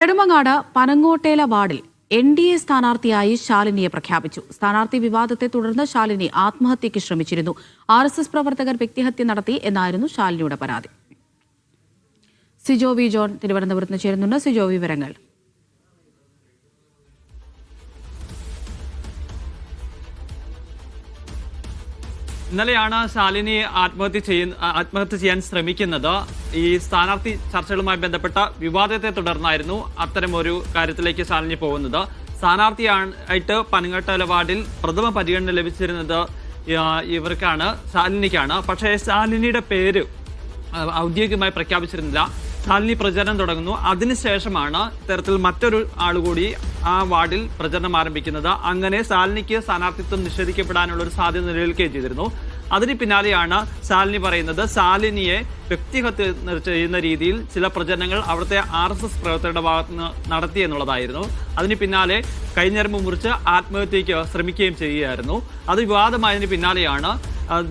നെടുമങ്ങാട് പനങ്ങോട്ടേല വാർഡിൽ N D A സ്ഥാനാർത്ഥിയായി ശാലിനിയെ പ്രഖ്യാപിച്ചു. സ്ഥാനാർത്ഥി വിവാദത്തെ തുടർന്ന് ശാലിനി ആത്മഹത്യയ്ക്ക് ശ്രമിച്ചിരുന്നു. ആർ എസ് എസ് പ്രവർത്തകർ വ്യക്തിഹത്യ നടത്തി എന്നായിരുന്നു ശാലിനിയുടെ പരാതി. സിജോ വി ജോൺ തിരുവനന്തപുരത്ത് ചേരുന്നുണ്ട്. സിജോ വിവരങ്ങൾ. ഇന്നലെയാണ് ശാലിനി ആത്മഹത്യ ചെയ്യുന്ന ആത്മഹത്യ ചെയ്യാൻ ശ്രമിക്കുന്നത്. ഈ സ്ഥാനാർത്ഥി ചർച്ചകളുമായി ബന്ധപ്പെട്ട വിവാദത്തെ തുടർന്നായിരുന്നു അത്തരമൊരു കാര്യത്തിലേക്ക് ശാലിനി പോകുന്നത്. സ്ഥാനാർത്ഥിയായിട്ട് പനങ്ങട്ടല വാർഡിൽ പ്രഥമ പരിഗണന ലഭിച്ചിരുന്നത് ഇവർക്കാണ് ശാലിനിക്കാണ്. പക്ഷേ ശാലിനിയുടെ പേര് ഔദ്യോഗികമായി പ്രഖ്യാപിച്ചിരുന്നില്ല. ശാലിനി പ്രചരണം തുടങ്ങുന്നു. അതിനുശേഷമാണ് ഇത്തരത്തിൽ മറ്റൊരു ആളുകൂടി ആ വാർഡിൽ പ്രചരണം ആരംഭിക്കുന്നത്. അങ്ങനെ സാലിനിക്ക് സ്ഥാനാർത്ഥിത്വം നിഷേധിക്കപ്പെടാനുള്ള ഒരു സാധ്യത നിലനിൽക്കുകയും ചെയ്തിരുന്നു. അതിന് പിന്നാലെയാണ് സാലിനി പറയുന്നത് സാലിനിയെ വ്യക്തിഹത്യ ചെയ്യുന്ന രീതിയിൽ ചില പ്രചരണങ്ങൾ അവിടുത്തെ ആർ എസ് എസ് പ്രവർത്തകരുടെ ഭാഗത്ത് നിന്ന് നടത്തി എന്നുള്ളതായിരുന്നു. അതിന് പിന്നാലെ കൈഞ്ഞരമ്പ് മുറിച്ച് ആത്മഹത്യയ്ക്ക് ശ്രമിക്കുകയും ചെയ്യുകയായിരുന്നു. അത് വിവാദമായതിന് പിന്നാലെയാണ്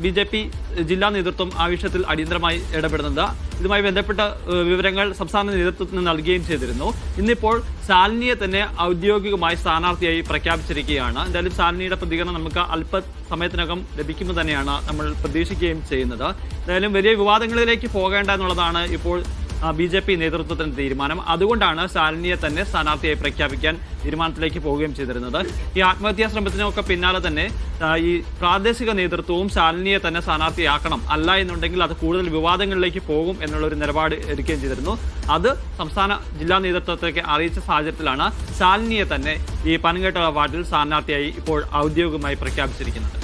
ബി ജെ പി ജില്ലാ നേതൃത്വം ആ വിഷയത്തിൽ അടിയന്തരമായി ഇടപെടുന്നത് ഇതുമായി ബന്ധപ്പെട്ട വിവരങ്ങൾ സംസ്ഥാന നേതൃത്വത്തിന് നൽകുകയും ചെയ്തിരുന്നു. ഇന്നിപ്പോൾ ശാലിനിയെ തന്നെ ഔദ്യോഗികമായി സ്ഥാനാർത്ഥിയായി പ്രഖ്യാപിച്ചിരിക്കുകയാണ്. എന്തായാലും ശാലിനിയുടെ പ്രതികരണം നമുക്ക് അല്പ സമയത്തിനകം ലഭിക്കുമ്പോൾ തന്നെയാണ് നമ്മൾ പ്രതീക്ഷിക്കുകയും ചെയ്യുന്നത്. എന്തായാലും വലിയ വിവാദങ്ങളിലേക്ക് പോകേണ്ട എന്നുള്ളതാണ് ഇപ്പോൾ ബി ജെ പി നേതൃത്വത്തിന്റെ തീരുമാനം. അതുകൊണ്ടാണ് സാലിനിയെ തന്നെ സ്ഥാനാർത്ഥിയായി പ്രഖ്യാപിക്കാൻ തീരുമാനത്തിലേക്ക് പോവുകയും ചെയ്തിരുന്നത്. ഈ ആത്മഹത്യാ ശ്രമത്തിനൊക്കെ പിന്നാലെ തന്നെ ഈ പ്രാദേശിക നേതൃത്വവും സാലിനിയെ തന്നെ സ്ഥാനാർത്ഥിയാക്കണം അല്ല എന്നുണ്ടെങ്കിൽ അത് കൂടുതൽ വിവാദങ്ങളിലേക്ക് പോകും എന്നുള്ളൊരു നിലപാട് എടുക്കുകയും ചെയ്തിരുന്നു. അത് സംസ്ഥാന ജില്ലാ നേതൃത്വത്തേക്ക് അറിയിച്ച സാഹചര്യത്തിലാണ് ശാലിനിയെ തന്നെ ഈ പനങ്കേട്ട വാർഡിൽ സ്ഥാനാർത്ഥിയായി ഇപ്പോൾ ഔദ്യോഗികമായി പ്രഖ്യാപിച്ചിരിക്കുന്നത്.